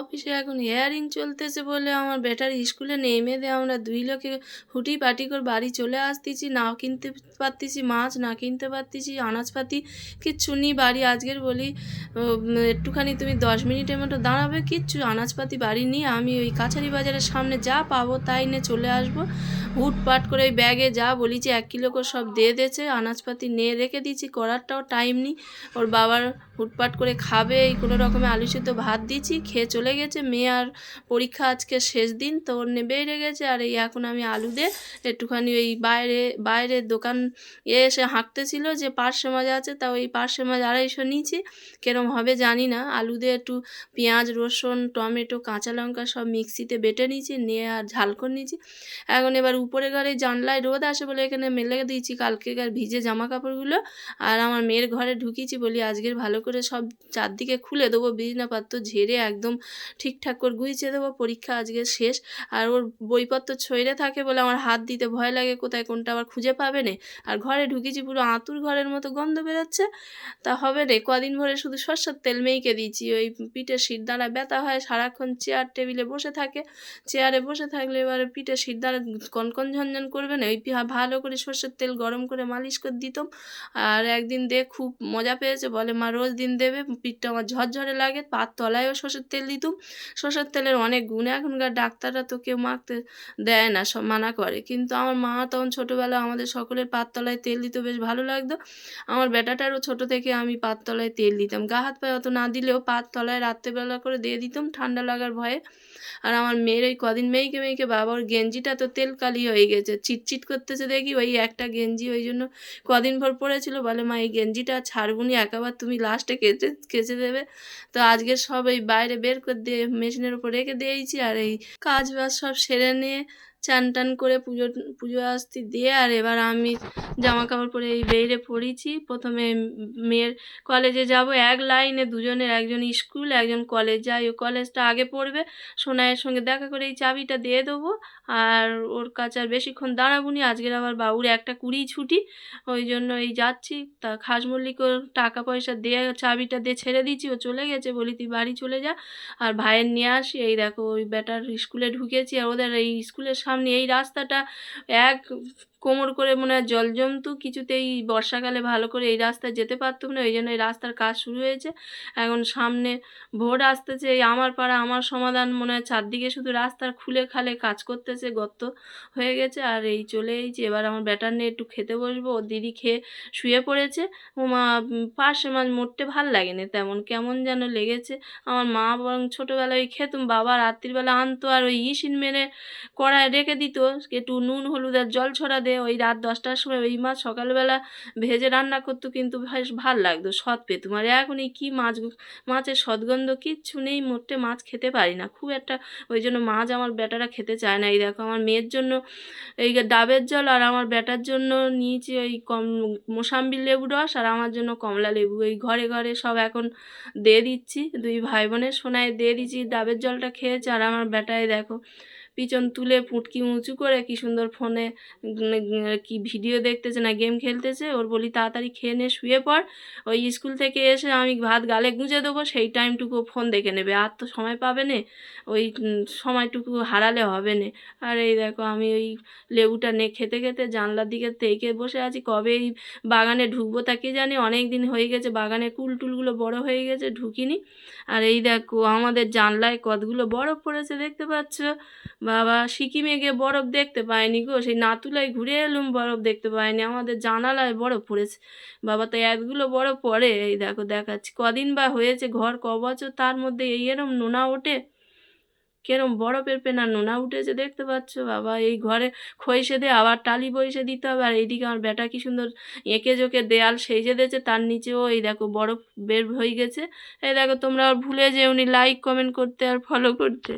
অফিসে এখন হেয়ারিং চলতেছে বলে আমার বেটার স্কুলে নেমে দিয়ে আমরা দুই লোকে হুটি পাটি করে বাড়ি চলে আসতেছি, না কিনতে পারতেছি মাছ, না কিনতে পারতেছি আনাজপাতি কিচ্ছু নি বাড়ি আজকের বলি একটুখানি তুমি দশ মিনিটের মতো দাঁড়াবে, কিচ্ছু আনাজপাতি বাড়ি নিয়ে আমি ওই কাছারি বাজারের সামনে যা পাবো তাই নিয়ে চলে আসব। হুটপাট করে ওই ব্যাগে যা বলিছি এক কিলো করে সব দিয়ে দিয়েছে আনাজপাতি নিয়ে রেখে দিয়েছি, করারটাও টাইম নেই। ওর বাবার হুটপাট করে খাবে, এই কোনো রকমে আলু সিদ্ধ ভাত দিয়েছি, খেয়ে চলে গেছে। মেয়ে আর পরীক্ষা আজকে শেষ দিন, তো ওর বেরিয়ে গেছে। আর এই এখন আমি আলু দিয়ে একটুখানি ওই বাইরে বাইরে দোকান এ এসে হাঁকতেছিল যে পার্শ্বে মাছ আছে, তা ওই পার্শ্বে মাছ আড়াইশো নিয়েছি। কেরম হবে জানি না। আলু দিয়ে একটু পেঁয়াজ, রসুন, টমেটো, কাঁচা লঙ্কা সব মিক্সিতে বেটে নিয়েছি, নিয়ে আর ঝাল করে নিয়েছি। এখন এবার উপরে ঘরে জানলায় রোদ আসে বলে এখানে মেলে দিয়েছি। কালকেকার ভিজে জামা কাপড়গুলো আর আমার মেয়ের ঘরে ঢুকিয়েছি বলি, আজকের ভালো করে সব চারদিকে খুলে দেবো। বিছনাপাত্র ঝেড়ে একদম ঠিকঠাক করে গুছিয়ে দেবো, পরীক্ষা আজকে শেষ। আর ওর বইপত্র ছইরে থাকে বলে আমার হাত দিতে ভয় লাগে, কোথায় কোনটা আবার খুঁজে পাবে না? আর ঘরে ঢুকেছি পুরো আঁতুর ঘরের মতো গন্ধ বেরোচ্ছে। তা হবে রে কদিন ভরে শুধু সর্ষের তেল মেয়েকে দিয়েছি, ওই পিঠের পিঠে দ্বারা ব্যথা হয়, সারাক্ষণ চেয়ার টেবিলে বসে থাকে। চেয়ারে বসে থাকলে এবারে পিঠে দ্বারা কনকন ঝনঝন করবে না, ওই ভালো করে সর্ষের তেল গরম করে মালিশ করে দিতাম। আর একদিন দে খুব মজা পেয়েছে, বলে মা রোজ দিন দেবে, পিঠটা আমার ঝরঝরে লাগে, পাত তলায়ও সর্ষের তেল দিতুম। সর্ষের তেলের অনেক গুণ। এখনকার ডাক্তাররা তো কেউ মাখতে দেয় না, সব মানা করে। কিন্তু আমার মা তখন ছোটোবেলা আমাদের সকলের পাততলায় তেল দিতে বেশ ভালো লাগতো। আমার বেটাটারও ছোট থেকে আমি পাততলায় তেল দিতাম। গা, হাত, পায়ে অত না দিলেও পাততলায় রাত্রেবেলা করে দিয়ে দিতাম ঠান্ডা লাগার ভয়ে। আর আমার মেয়ের ওই কদিন মেয়েকে মেয়েকে বাবা, ওর গেঞ্জিটা তো তেল কালি হয়ে গেছে। চিটচিট করতেছে দেখি ওই একটা গেঞ্জি ওই জন্য কদিন ভর পরেছিল বলে, মা, এই গেঞ্জিটা ছাড়বুনি একেবার তুমি লাস্টে কেচে কেচে দেবে। তো আজকে সব এই বাইরে বের মেশিনের উপর রেখে দিয়েছি আর এই কাজ বাজ সব সেরে নিয়ে চান টান করে পুজো পুজো আসতে দিয়ে, আর এবার আমি জামা কাপড় পরে এই বেরিয়ে পড়েছি। প্রথমে মেয়ের কলেজে যাব, এক লাইনে দুজনের, একজন স্কুল একজন কলেজ যাই ও কলেজটা আগে পড়বে। সোনায়ের সঙ্গে দেখা করে এই চাবিটা দিয়ে দেবো। আর ওর কাছে আর বেশিক্ষণ দাঁড়াবো নি। আজকের আবার বাবুর একটা কুড়ি ছুটি, ওই জন্য এই যাচ্ছি। তা খাস মল্লিক ওর টাকা পয়সা দিয়ে চাবিটা দিয়ে ছেড়ে দিচ্ছি ও চলে গেছে, বলি তুই বাড়ি চলে যা। আর ভাইয়ের নিয়ে আসি। এই দেখো, ওই বেটার স্কুলে ঢুকেছি। আর ওদের এই স্কুলের সামনে এই রাস্তাটা এক কোমর করে মনে হয় জল জমতো, কিছুতেই বর্ষাকালে ভালো করে এই রাস্তায় যেতে পারতাম না ওই জন্য এই রাস্তার কাজ শুরু হয়েছে। এখন সামনে ভোট আসতেছে, এই আমার পাড়া আমার সমাধান মনে হয় চারদিকে শুধু রাস্তার খুলে খালে কাজ করতেছে, গর্ত হয়ে গেছে। আর এই চলে এইছে এবার আমার ব্যাটার নিয়ে একটু খেতে বসবো। ওর দিদি খেয়ে শুয়ে পড়েছে। ও মা পার্শে মাছ মরতে ভালো লাগে না তেমন কেমন যেন লেগেছে। আমার মা বরং ছোটোবেলায় ওই খেতুম বাবা, রাত্রিবেলা আনতো আর ওই ইসিন মেরে কড়ায় রেখে দিত। একটু নুন, হলুদ আর জল ছড়া দে ওই রাত দশটার সময় ওই মাছ সকালবেলা ভেজে রান্না করতো কিন্তু বেশ ভালো লাগতো সৎ পেতুম আর এখন এই কী মাছ মাছের সদ্গন্ধ কিচ্ছু নেই, মোটে মাছ খেতে পারি না। খুব একটা ওই জন্য মাছ আমার বেটারা খেতে চায় না। এই দেখো আমার মেয়ের জন্য এই ডাবের জল আর আমার বেটার জন্য নিয়েছি ওই কম মোসাম্বি লেবু রস আর আমার জন্য কমলা লেবু। এই ঘরে ঘরে সব এখন দিয়ে দিচ্ছি। দুই ভাই বোনের সোনায় দিয়ে দিচ্ছি ডাবের জলটা খেয়েছে আর আমার বেটায় দেখো পিছন তুলে পুটকি উঁচু করে কি সুন্দর ফোনে কি ভিডিও দেখতেছে না, গেম খেলতেছে, ওর বলি, তাড়াতাড়ি খেয়ে নে, শুয়ে পড়। ওই স্কুল থেকে এসে আমি ভাত গালে গুঁজে দেবো, সেই টাইমটুকু ফোন দেখে নেবে। আর তো সময় পাবে না, ওই সময়টুকু হারালে হবে না। আর এই দেখো, আমি ওই লেবুটা নে, খেতে খেতে জানলার দিকে থেকে বসে আছি। কবে এই বাগানে ঢুকবো তা কে জানি? অনেক দিন হয়ে গেছে বাগানে কুল টুলগুলো বড় হয়ে গেছে, ঢুকিনি। আর এই দেখো, আমাদের জানলায় কতগুলো বরফ পড়েছে, দেখতে পাচ্ছ? বাবা সিকিমে গিয়ে বরফ দেখতে পাইনি গো। সেই নাতুলায় ঘুরে এলুম, বরফ দেখতে পাইনি। আমাদের জানালায় বরফ পড়েছে। বাবা, তো এতগুলো বরফ পড়ে। এই দেখো, দেখাচ্ছি। কদিন বা হয়েছে ঘর ক বছর তার মধ্যে এই এরম নোনা ওঠে। কেরম বরফের পেনা নোনা উঠেছে, দেখতে পাচ্ছ? বাবা, এই ঘরে খইসে দিয়ে আবার টালি বইসে দিতে হবে। আর এইদিকে আমার বেটা কি সুন্দর এঁকে জোকে দেয়াল সেজে দিয়েছে, তার নিচেও এই দেখো বরফ বের হয়ে গেছে। এই দেখো, তোমরা আর ভুলে যেওনি লাইক কমেন্ট করতে আর ফলো করতে।